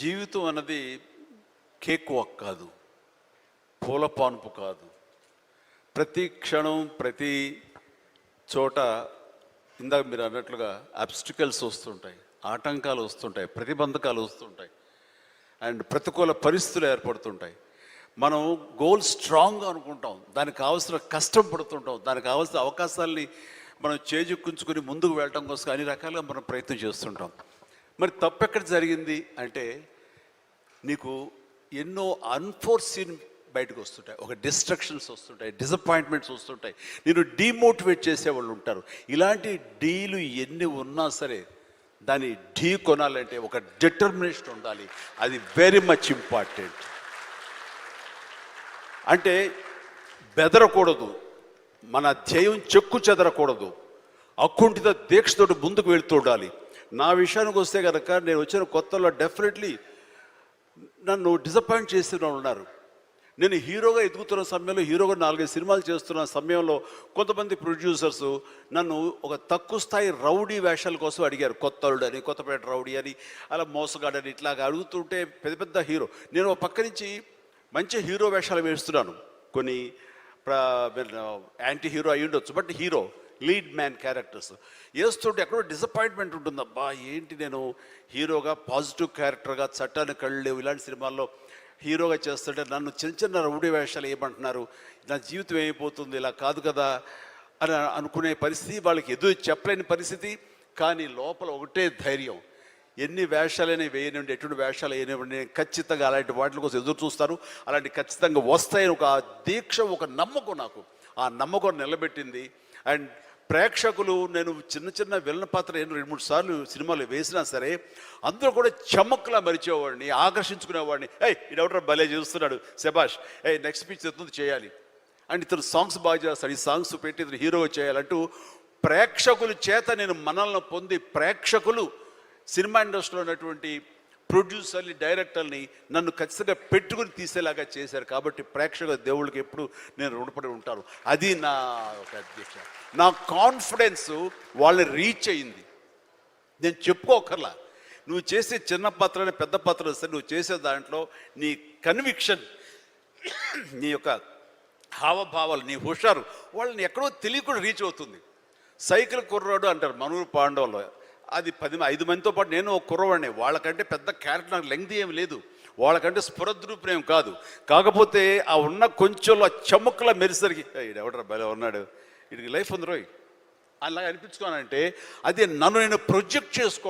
జీవితం అన్నది cake walk కాదు పూల పాన్పు కాదు. ప్రతి క్షణం ప్రతి చోట ఇందాక మీరు అన్నట్లుగా అబ్స్టికల్స్ వస్తుంటాయి ఆటంకాలు వస్తుంటాయి ప్రతిబంధకాలు వస్తుంటాయి అండ్ ప్రతికూల పరిస్థితులు ఏర్పడుతుంటాయి. మనం గోల్ స్ట్రాంగ్ అనుకుంటాం దానికి కావాల్సిన కష్టం పడుతుంటాం దానికి కావాల్సిన అవకాశాలని మనం చేజెక్కించుకుని ముందుకు వెళ్ళటం కోసం అన్ని రకాలుగా మనం ప్రయత్నం చేస్తుంటాం. మరి తప్పు ఎక్కడ జరిగింది అంటే నీకు ఎన్నో అన్ఫోర్సీన్ బయటకు వస్తుంటాయి. ఒక డిస్ట్రక్షన్స్ వస్తుంటాయి డిసప్పాయింట్మెంట్స్ వస్తుంటాయి. నేను డీమోటివేట్ చేసేవాళ్ళు ఉంటారు. ఇలాంటి డీలు ఎన్ని ఉన్నా సరే దాన్ని ఢీ కొనాలంటే ఒక డిటర్మినేషన్ ఉండాలి. అది వెరీ మచ్ ఇంపార్టెంట్ అంటే బెదరకూడదు. మన ధ్యేయం చెక్కు చెదరకూడదు. అక్కుంటితో దీక్షతోటి ముందుకు వెళ్తూ ఉండాలి. నా విషయానికి వస్తే కనుక నేను వచ్చిన కొత్తలో డెఫినెట్లీ నన్ను డిసప్పాయింట్ చేసిన వాళ్ళు ఉన్నారు. నేను హీరోగా ఎదుగుతున్న సమయంలో హీరోగా నాలుగైదు సినిమాలు చేస్తున్న సమయంలో కొంతమంది ప్రొడ్యూసర్స్ నన్ను ఒక తక్కువ స్థాయి రౌడీ వేషాల కోసం అడిగారు. కొత్తలుడు అని కొత్తపేట రౌడీ అని అలా మోసగాడని ఇట్లాగా అడుగుతుంటే పెద్ద పెద్ద హీరో. నేను ఒక పక్క నుంచి మంచి హీరో వేషాలు వేస్తున్నాను. కొన్ని యాంటీ హీరో అయి ఉండొచ్చు but hero. Lead man characters వేస్తుంటే ఎక్కడో డిసప్పాయింట్మెంట్ ఉంటుంది. అబ్బా ఏంటి నేను హీరోగా పాజిటివ్ క్యారెక్టర్గా చట్టాన్ని కళ్ళు లేవు ఇలాంటి సినిమాల్లో హీరోగా చేస్తుంటే నన్ను చిన్న చిన్న రౌడీ వేషాలు ఏమంటున్నారు నా జీవితం ఏమైపోతుంది ఇలా కాదు కదా అని అనుకునే పరిస్థితి వాళ్ళకి ఎదురు చెప్పలేని పరిస్థితి కానీ లోపల ఒకటే ధైర్యం. ఎన్ని వేషాలైనా వేయనివ్వండి ఎటువంటి వేషాలు వేయనివ్వండి నేను ఖచ్చితంగా అలాంటి వాటి కోసం ఎదురు చూస్తాను అలాంటి ఖచ్చితంగా వస్తాయని ఒక దీక్ష ఒక నమ్మకం నాకు. ఆ నమ్మకం నిలబెట్టింది. అండ్ ప్రేక్షకులు నేను చిన్న చిన్న విలన పాత్ర నేను రెండు మూడు సార్లు సినిమాలు వేసినా సరే అందరూ కూడా చమక్లా మరిచేవాడిని ఆకర్షించుకునేవాడిని. ఏయ్ ఇడెవడో భలే చేస్తున్నాడు శభాష్. ఏ నెక్స్ట్ పిక్చర్ ఎత్తుంది చేయాలి. అండ్ ఇతను సాంగ్స్ బాగా చేస్తాడు ఈ సాంగ్స్ పెట్టి ఇతను హీరో చేయాలంటూ ప్రేక్షకుల చేత నేను మనల్ని పొంది ప్రేక్షకులు సినిమా ఇండస్ట్రీలో ఉన్నటువంటి ప్రొడ్యూసర్ని డైరెక్టర్ని నన్ను ఖచ్చితంగా పెట్టుకుని తీసేలాగా చేశారు. కాబట్టి ప్రేక్షక దేవుళ్ళకి ఎప్పుడు నేను రుణపడి ఉంటాను. అది నా ఒక అధ్యక్ష. నా కాన్ఫిడెన్స్ వాళ్ళని రీచ్ అయింది. నేను చెప్పుకోకర్లా. నువ్వు చేసే చిన్న పాత్రని పెద్ద పాత్ర వస్తే నువ్వు చేసే దాంట్లో నీ కన్విక్షన్ నీ యొక్క హావభావాలు నీ హుషారు వాళ్ళని ఎక్కడో తెలియకుండా రీచ్ అవుతుంది. సైకిల్ కుర్రాడు అంటారు మనూరు పాండవులు. అది పది ఐదు మందితో పాటు నేను ఒక కుర్రవాడిని. వాళ్ళకంటే పెద్ద క్యారెక్టర్ నాకు లెంగ్త్ ఏమి లేదు. వాళ్ళకంటే స్ఫురద్రూపం కాదు. కాకపోతే ఆ ఉన్న కొంచెంలో చెమ్మక్కల మెరిసరికి ఎవడరా భలే ఉన్నాడు. వీడికి లైఫ్ ఉంది రోయ్. అలాగ అనిపించుకోనంటే అది నన్ను నేను ప్రొజెక్ట్ చేసుకో